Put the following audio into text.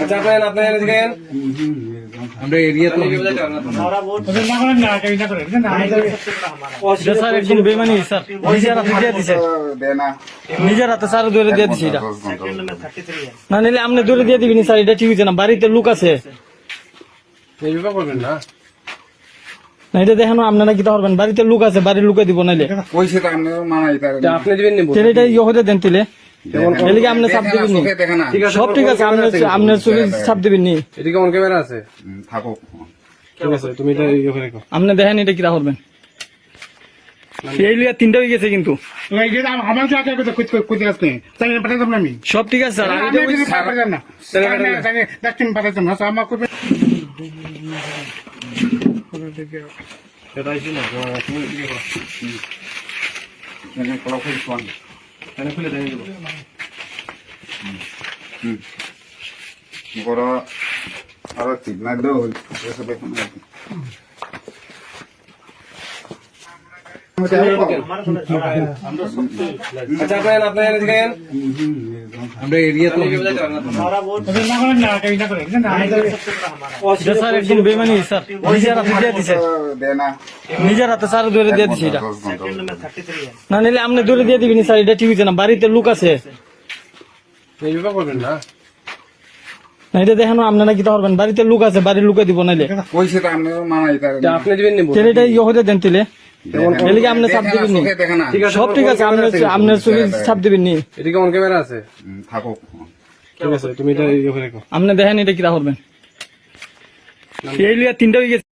আচ্ছা আপনার আপনার এনে দিকেন আমরা এরিয়া তো এটা স্যার একদিন বেমানি স্যার। নিজের হাতে দিয়ে দিছে। নিজের হাতে স্যার দৌড়ে দিয়ে দিছে এটা। না নিলে আপনি দৌড়ে দিয়ে দিবেন স্যার এটা ঠিক হচ্ছে না। বাড়িতে লোক আছে। এই বিভাগ করবেন না না এটা দেখানো আপনারা কি পারবেন। বাড়িতে লোক আছে বাড়ির লোকে দিব নাইলে। পয়সা আপনি দিবেন নিব ইয়ে হতে দেন তিলে এদিকে আপনি চাপ দিবেন নি। সব ঠিক আছে আপনার আপনার চুরি চাপ দিবেন নি। এদিকে অন ক্যামেরা আছে। থাকুক। ঠিক আছে তুমি এটা ইয়ে করে রাখো। আপনি দেখেন এটা কিরা করবেন এই লিয়া তিনটা হয়ে গেছে কিন্তু। সব ঠিক আছে স্যার। এটা এখানে খুলে দেন দিব বড় আরও ঠিক না দেও। এসব এখন আর কি। আচ্ছা আপনার আপনার এনে দিকেন আমরা এরিয়া তো স্যার একদিন বেমানি স্যার। নিজের হাতে দিয়ে দিছে। নিজের হাতে স্যার দৌড়ে দিয়ে দিছে এটা। না নিলে আপনি দৌড়ে দিয়ে দিবেন স্যার এটা ঠিক হচ্ছে না বাড়িতে লোক আছে। করবেন না। না এটা দেখানো আপনারা কি পারবেন বাড়িতে লোক আছে বাড়ির লোকে দিব নাইলে। আপনি এটা ইয়ে দেন তিলে এদিকে আপনি চাপ দিবেন নি ঠিক আছে সব ঠিক আছে আপনি আপনার চাপ দিবেন নি এদিকে অন ক্যামেরা আছে। থাকো। ঠিক আছে তুমি এটা ইয়ে আপনি দেখেন এটা কি করবেন এই লিয়া তিনটা গেছে।